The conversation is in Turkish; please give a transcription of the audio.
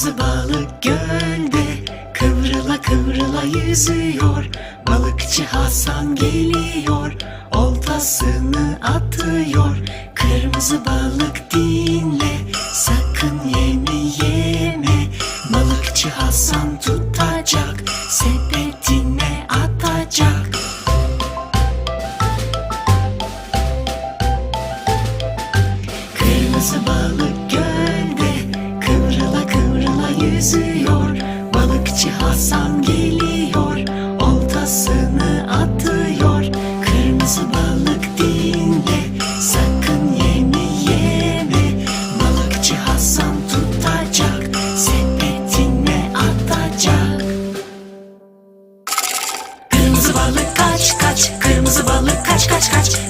Kırmızı balık gölde kıvrıla kıvrıla yüzüyor. Balıkçı Hasan geliyor, oltasını atıyor. Kırmızı balık dinle, sakın yeme yeme. Balıkçı Hasan tutacak, sepetine atacak. Kırmızı balık yüzüyor. Balıkçı Hasan geliyor, oltasını atıyor. Kırmızı balık dinle, sakın yeme yeme. Balıkçı Hasan tutacak, sepetine atacak. Kırmızı balık kaç kaç Kırmızı balık kaç kaç kaç